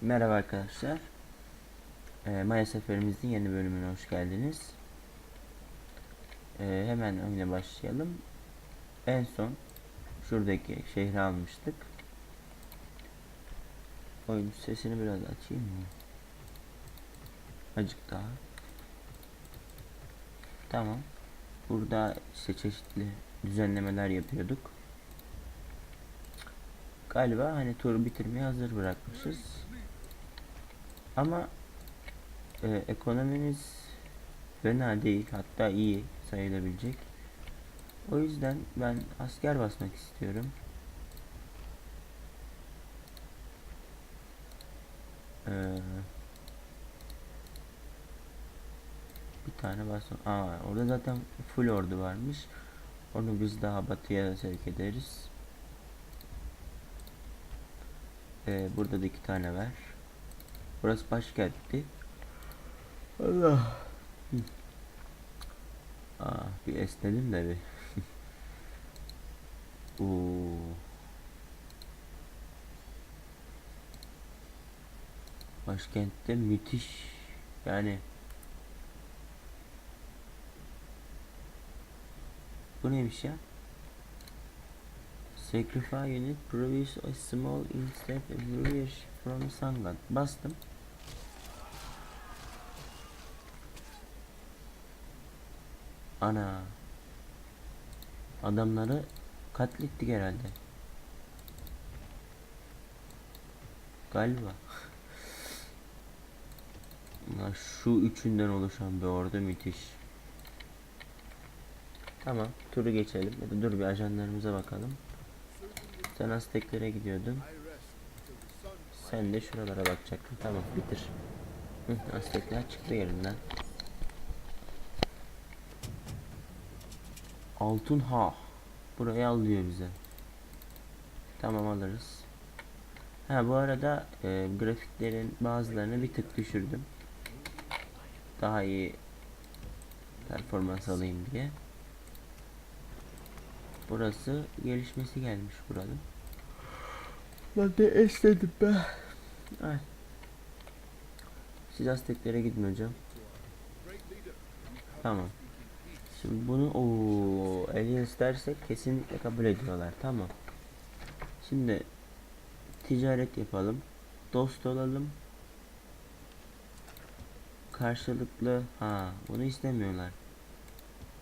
Merhaba arkadaşlar. Ee, Maya seferimizin yeni bölümüne hoş geldiniz. Ee, hemen oyuna başlayalım. En son şuradaki şehri almıştık. Oyun sesini biraz açayım mı? Acık daha. Tamam. Burada işte çeşitli düzenlemeler yapıyorduk. Galiba hani turu bitirmeye hazır bırakmışız. Ama e, ekonomimiz fena değil hatta iyi sayılabilecek. O yüzden ben asker basmak istiyorum. Ee, bir tane basın. Aa orada zaten full ordu varmış. Onu biz daha batıya sevk ederiz. Ee, burada da iki tane var. Burası başkentti. Allah. Aa, bir esnedim de bir. Oo. Başkentte müthiş yani Bu neymiş ya? Sacrifice unit produce a small instead of from Sangan. Bastım. Ana. Adamları katlettik herhalde. Galiba. Şu üçünden oluşan bir ordu müthiş. Tamam, turu geçelim. Ya da dur bir ajanlarımıza bakalım. Sen Azteklere gidiyordun. Sen de şuralara bakacaktın. Tamam, bitir. Hı, Aztekler çıktı yerinden. Altın ha. Burayı al diyor bize. Tamam alırız. Ha bu arada e, grafiklerin bazılarını bir tık düşürdüm. Daha iyi performans alayım diye. Burası gelişmesi gelmiş buranın. Ben de esnedim be. Ay. Siz Azteklere gidin hocam. Tamam. Şimdi bunu o Aliens dersek kesinlikle kabul ediyorlar. Tamam. Şimdi ticaret yapalım. Dost olalım. Karşılıklı ha bunu istemiyorlar.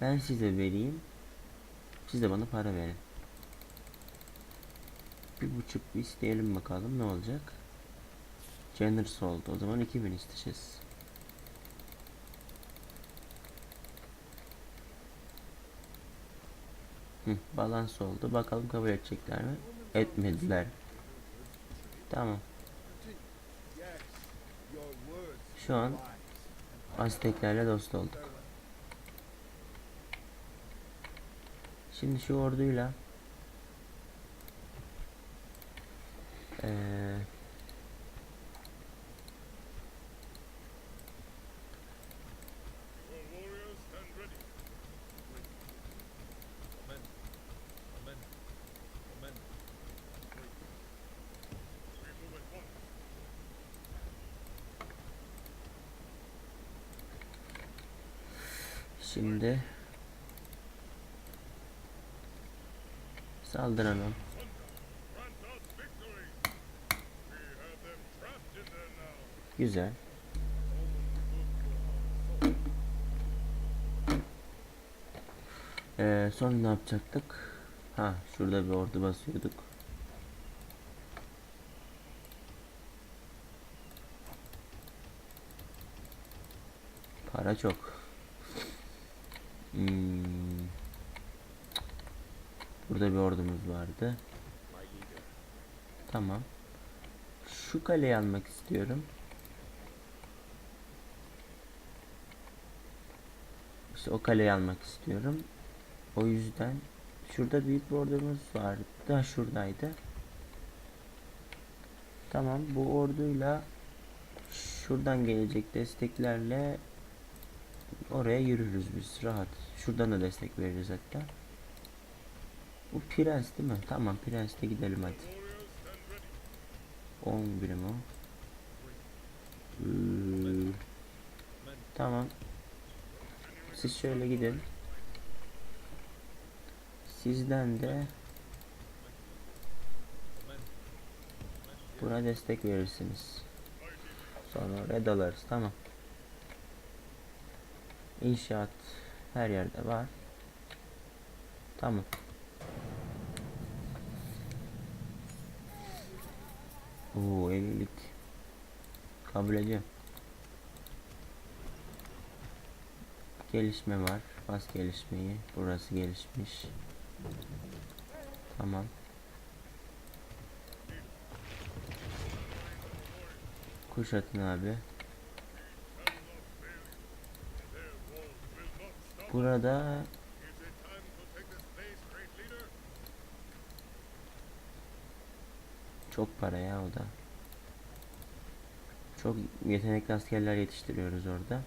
Ben size vereyim. Siz de bana para verin. Bir buçuk isteyelim bakalım ne olacak. Generous oldu. O zaman 2000 isteyeceğiz. Hı, balans oldu. Bakalım kabul edecekler mi? Etmediler. Tamam. Şu an Azteklerle dost olduk. Şimdi şu orduyla. Ee, Şimdi Saldıramam. Güzel. Ee, sonra ne yapacaktık? Ha, şurada bir ordu basıyorduk. Para çok. Hmm. Burada bir ordumuz vardı. Tamam. Şu kaleyi almak istiyorum. İşte o kaleyi almak istiyorum. O yüzden şurada büyük bir ordumuz vardı. Da şuradaydı. Tamam bu orduyla şuradan gelecek desteklerle oraya yürürüz biz rahat. Şuradan da destek veririz hatta. Bu prens değil mi? Tamam prensle gidelim hadi. 10 birim o. Tamam. Siz şöyle gidin. Sizden de buna destek verirsiniz. Sonra red alırız. Tamam. İnşaat her yerde var. Tamam. Oo evlilik. Kabul ediyorum. Gelişme var. Bas gelişmeyi. Burası gelişmiş. Tamam. Kuşatın abi. Burada çok para ya o da. Çok yetenekli askerler yetiştiriyoruz orada.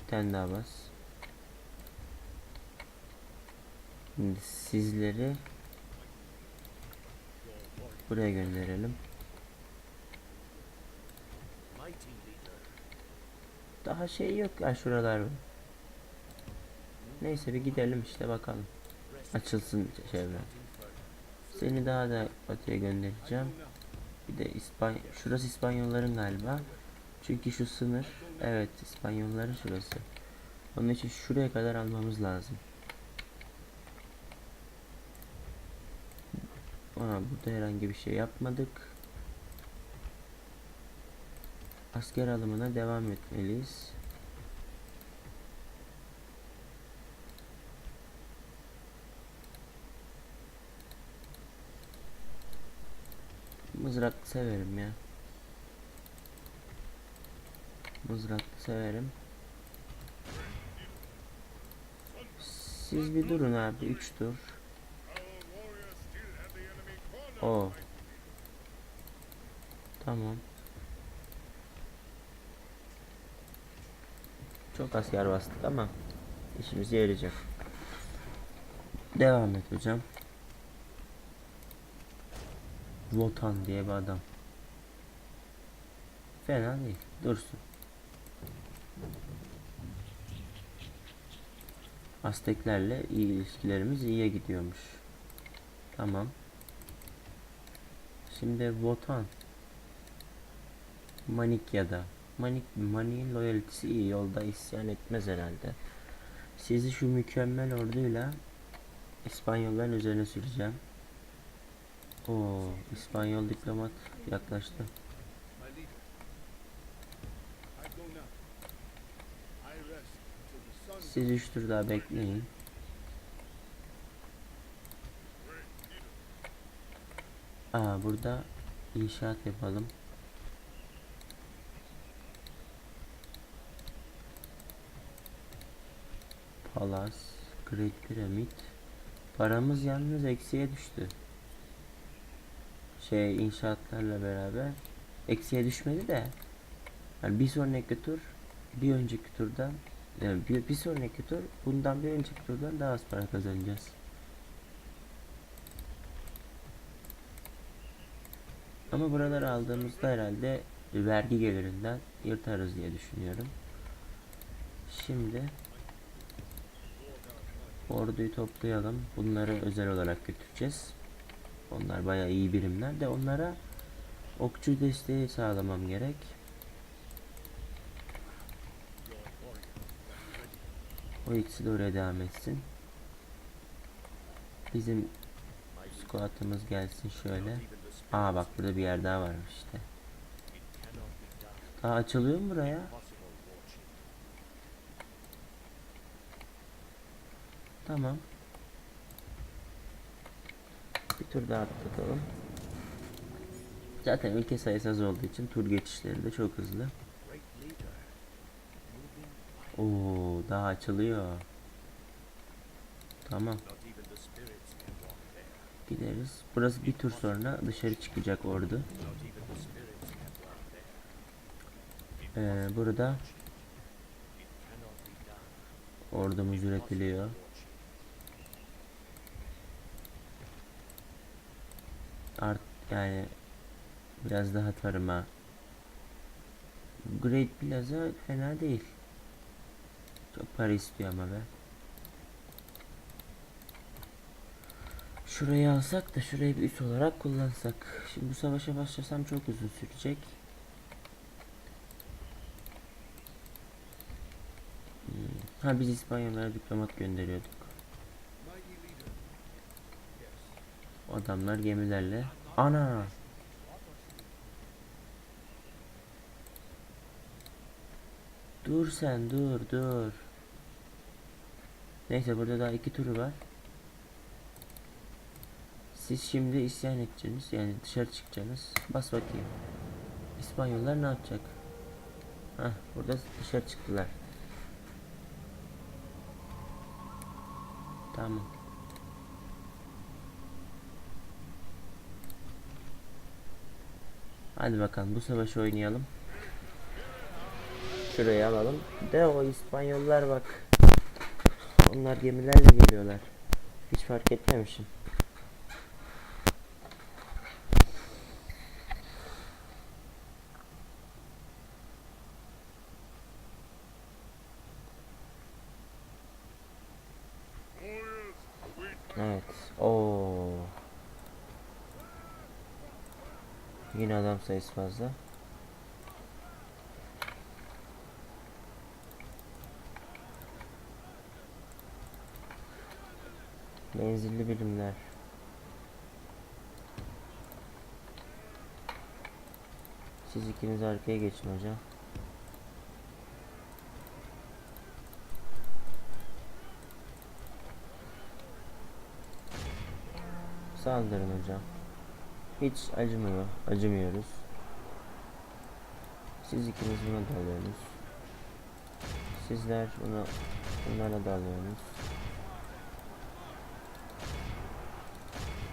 Bir tane daha bas. Şimdi sizleri buraya gönderelim. Daha şey yok ya şuralar. Neyse bir gidelim işte bakalım. Açılsın çevre. Seni daha da batıya göndereceğim. Bir de İspanya şurası İspanyolların galiba. Çünkü şu sınır evet İspanyolların şurası. Onun için şuraya kadar almamız lazım. Aa, burada herhangi bir şey yapmadık. Asker alımına devam etmeliyiz. Mızrak severim ya. Mızrak severim. Siz bir durun abi 3 tur. O. Tamam. Çok asker bastık ama işimize yarayacak. Devam et hocam. Votan diye bir adam. Fena değil. Dursun. Azteklerle iyi ilişkilerimiz iyiye gidiyormuş. Tamam. Şimdi Votan. Manikya'da. Manik, Mani'nin loyalitesi iyi. Yolda isyan etmez herhalde. Sizi şu mükemmel orduyla İspanyolların üzerine süreceğim. O İspanyol diplomat yaklaştı. Siz üç tur daha bekleyin. Aa burada inşaat yapalım. Palas, Great Pyramid. Paramız yalnız eksiye düştü. Şey inşaatlarla beraber eksiye düşmedi de yani bir sonraki tur bir önceki turdan yani bir, bir sonraki tur bundan bir önceki turdan daha az para kazanacağız. Ama buraları aldığımızda herhalde vergi gelirinden yırtarız diye düşünüyorum. Şimdi orduyu toplayalım. Bunları özel olarak götüreceğiz. Onlar bayağı iyi birimler de onlara okçu desteği sağlamam gerek. O ikisi de oraya devam etsin. Bizim squatımız gelsin şöyle. Aa bak burada bir yer daha varmış işte. Daha açılıyor mu buraya? Tamam. Bir tur daha atlatalım. Zaten ülke sayısı az olduğu için tur geçişleri de çok hızlı. Oo, daha açılıyor. Tamam. Gideriz. Burası bir tur sonra dışarı çıkacak ordu. Ee, burada ordumuz üretiliyor. Art yani Biraz daha atarım ha. Great Plaza fena değil. Çok para istiyor ama be. Şurayı alsak da şurayı bir üs olarak kullansak. Şimdi bu savaşa başlasam çok uzun sürecek. Hmm. Ha biz İspanyollara diplomat gönderiyorduk. Adamlar gemilerle. Ana! Dur sen dur dur. Neyse burada daha iki turu var. Siz şimdi isyan edeceksiniz yani dışarı çıkacaksınız. Bas bakayım. İspanyollar ne yapacak? Hah burada dışarı çıktılar. Tamam. Hadi bakalım bu savaşı oynayalım. Şurayı alalım. De o İspanyollar bak. Onlar gemilerle geliyorlar. Hiç fark etmemişim. Evet. Oo. Yine adam sayısı fazla. Menzilli birimler. Siz ikiniz arkaya geçin hocam. Saldırın hocam. Hiç acımıyor, acımıyoruz. Siz ikiniz buna dalıyorsunuz. Sizler buna bunlara dalıyorsunuz.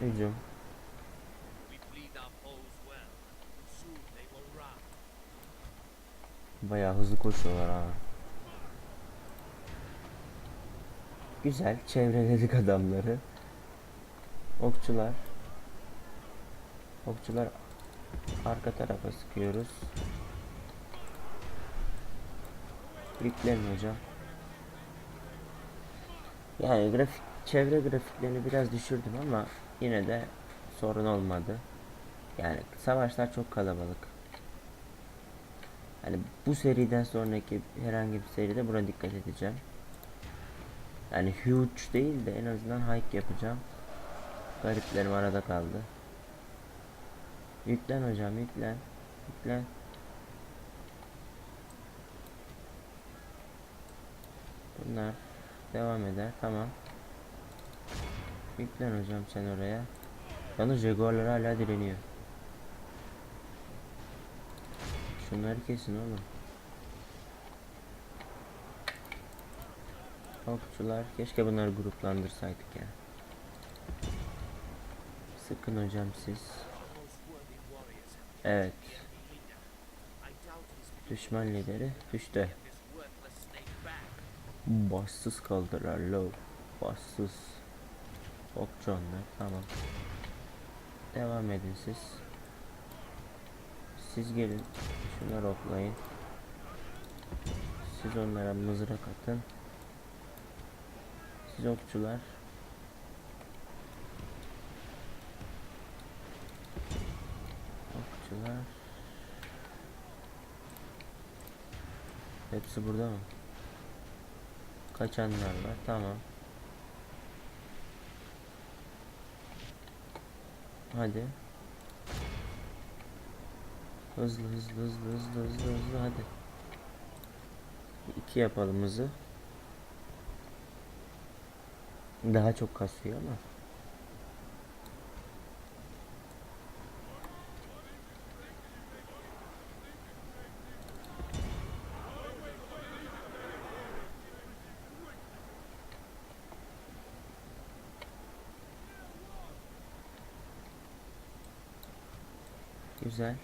Hücum. Bayağı hızlı koşuyorlar ha. Güzel, çevreledik adamları. Okçular. Okçular arka tarafa sıkıyoruz. Yüklerin hocam. Yani grafik çevre grafiklerini biraz düşürdüm ama yine de sorun olmadı. Yani savaşlar çok kalabalık. Hani bu seriden sonraki herhangi bir seride buna dikkat edeceğim. Yani huge değil de en azından hike yapacağım. Gariplerim arada kaldı. Yüklen hocam yüklen. Yüklen. Bunlar devam eder. Tamam. Yüklen hocam sen oraya. Yalnız Jaguar'lar hala direniyor. Şunları kesin oğlum. Okçular. Keşke bunları gruplandırsaydık ya. Sıkın hocam siz. Evet. Düşman lideri düştü. Bassız kaldırar low. Bassız. Okçu onlar. Tamam. Devam edin siz. Siz gelin. Şunları oklayın. Siz onlara mızrak atın. Siz okçular. Okçular. Hepsi burada mı? Kaçanlar var. Tamam. Hadi. Hızlı hızlı hızlı hızlı hızlı hızlı hadi. İki yapalım hızı. Daha çok kasıyor ama. Us.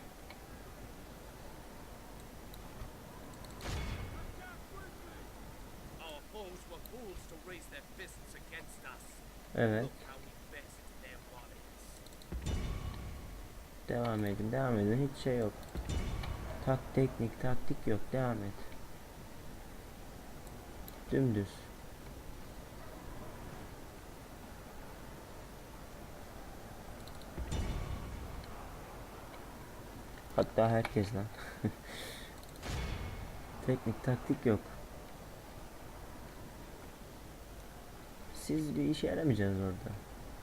Evet. Devam edin, devam edin. Hiç şey yok. Tak teknik, taktik yok. Devam et. Dümdüz. Hatta herkes lan. Teknik taktik yok. Siz bir işe yaramayacaksınız orada.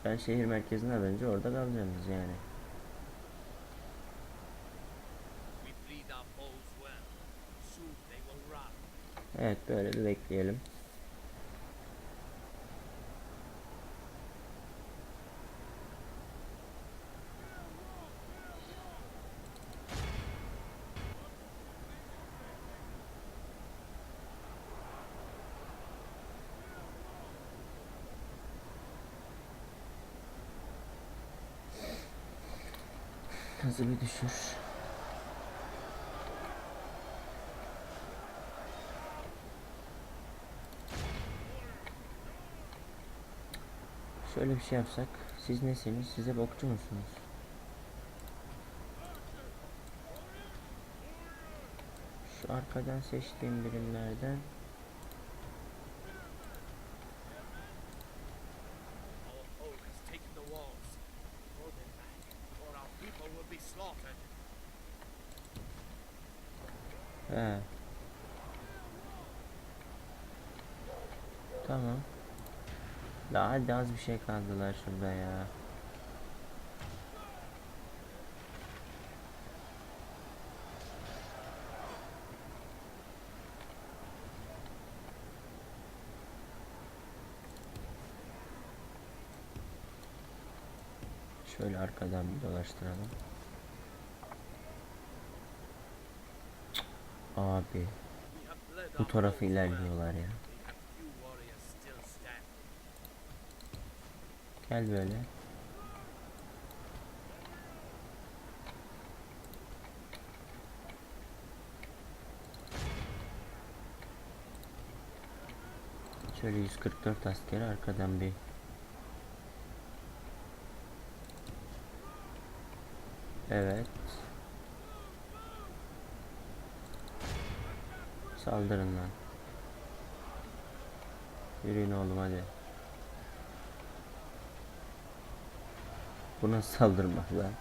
Ben şehir merkezine alınca orada kalacaksınız yani. Evet böyle bir bekleyelim. Hızı düşür. Şöyle bir şey yapsak. Siz nesiniz? Size bokçu musunuz? Şu arkadan seçtiğim birimlerden Hadi az bir şey kaldılar şurada ya. Şöyle arkadan bir dolaştıralım. Abi bu tarafı ilerliyorlar ya. Gel böyle. Şöyle 144 askeri arkadan bir Evet. Saldırın lan. Yürüyün oğlum hadi. Bu nasıl saldırmak lan?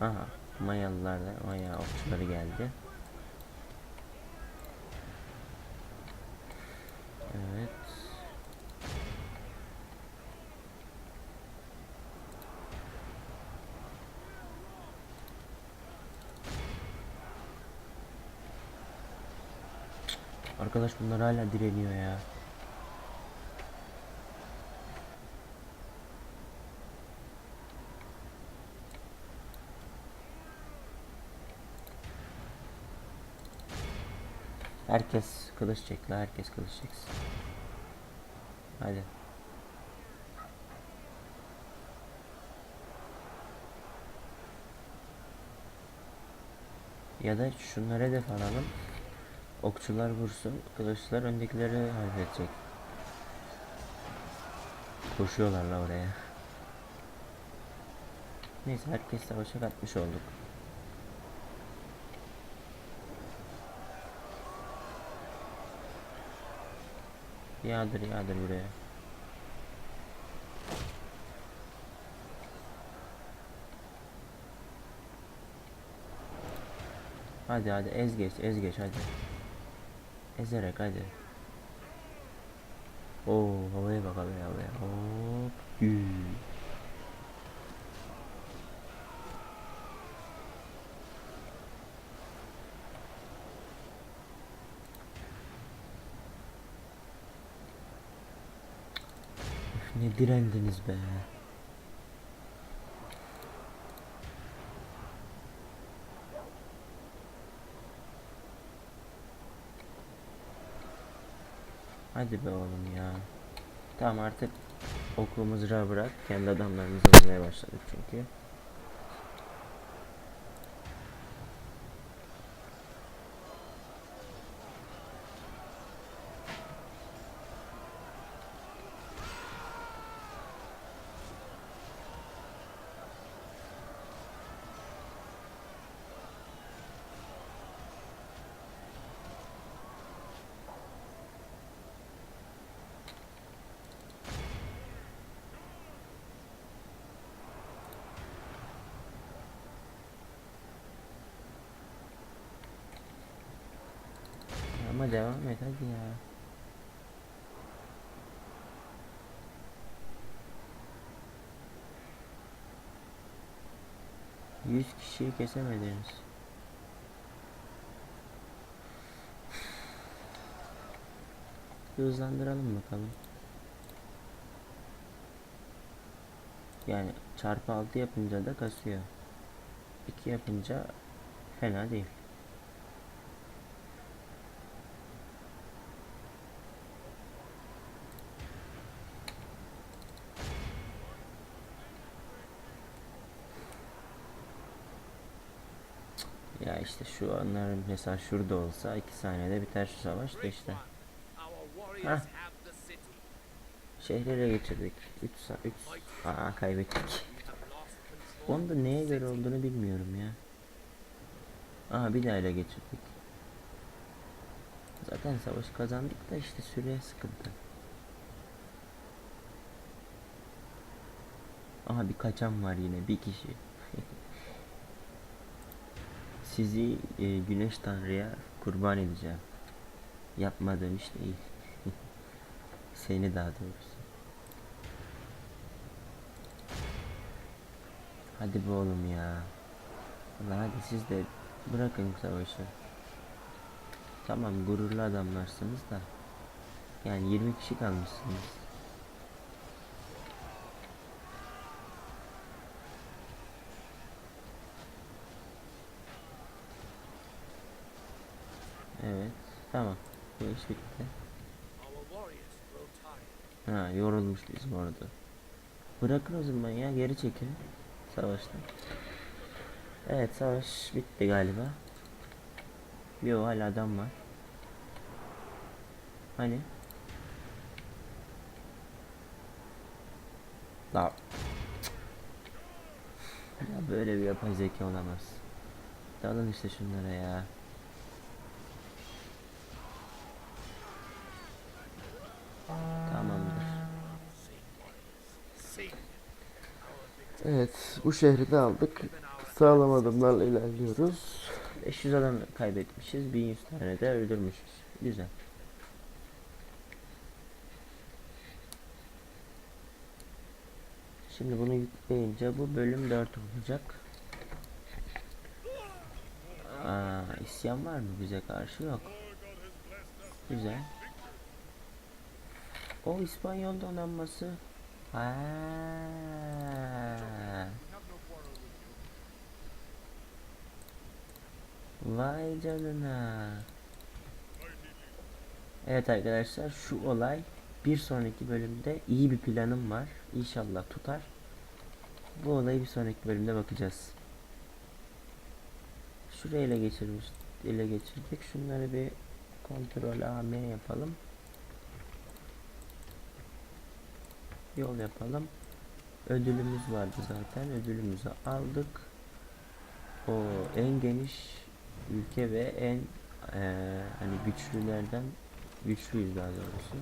Aha, Mayalılar da Maya okçuları geldi. Evet. Arkadaş bunlar hala direniyor ya. Herkes kılıç çek herkes kılıç çeksin. Hadi. Ya da şunları hedef alalım. Okçular vursun, kılıçlar öndekileri halledecek. Koşuyorlar la oraya. Neyse herkes savaşa katmış olduk. Yağdır yağdır buraya. Hadi hadi ez geç ez geç hadi. Ezerek hadi. Oo havaya bak havaya havaya. Hop. Gü. Ne direndiniz be. Hadi be oğlum ya. Tamam artık oku mızrağı bırak. Kendi adamlarımızı vurmaya başladık çünkü. Devam et hadi ya. Yüz kişiyi kesemediniz. Hızlandıralım bakalım. Yani çarpı 6 yapınca da kasıyor. 2 yapınca fena değil. Ya işte şu anların mesela şurada olsa 2 saniyede biter şu savaş da işte. Şehri ele geçirdik. 3 3 Aa kaybettik. Onu da neye göre olduğunu bilmiyorum ya. Aha bir daha ele geçirdik. Zaten savaş kazandık da işte süreye sıkıntı. Aha bir kaçan var yine bir kişi. Sizi e, güneş tanrıya kurban edeceğim. Yapmadığım iş değil. Seni daha doğrusu. Hadi be oğlum ya. Allah hadi siz de bırakın savaşı. Tamam gururlu adamlarsınız da. Yani 20 kişi kalmışsınız. Evet. Tamam. Bu tired. Ha yorulmuş bizim orada. Bırakın o zaman ya geri çekin. Savaştan. Evet savaş bitti galiba. Yo hala adam var. Hani? La. Ya böyle bir yapay zeka olamaz. Dalın işte şunlara ya. Evet, bu şehri de aldık. Sağlam adımlarla ilerliyoruz. 500 adam kaybetmişiz. 1100 tane de öldürmüşüz. Güzel. Şimdi bunu yükleyince bu bölüm 4 olacak. Aa, isyan var mı bize karşı? Yok. Güzel. O İspanyol donanması. Vay canına. Evet arkadaşlar şu olay bir sonraki bölümde iyi bir planım var. İnşallah tutar. Bu olayı bir sonraki bölümde bakacağız. Şurayı ele geçirmiş, ele geçirdik. Şunları bir kontrol AM yapalım. Yol yapalım. Ödülümüz vardı zaten. Ödülümüzü aldık. O en geniş ülke ve en eee, hani güçlülerden güçlüyüz daha doğrusu.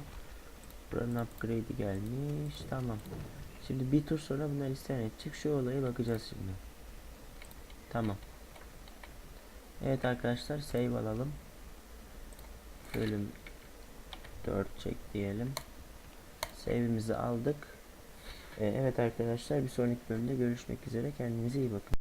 Buranın upgrade'i gelmiş. Tamam. Şimdi bir tur sonra bunlar isyan edecek. Şu olayı bakacağız şimdi. Tamam. Evet arkadaşlar save alalım. Bölüm 4 çek diyelim. Save'imizi aldık. Ee, evet arkadaşlar bir sonraki bölümde görüşmek üzere. Kendinize iyi bakın.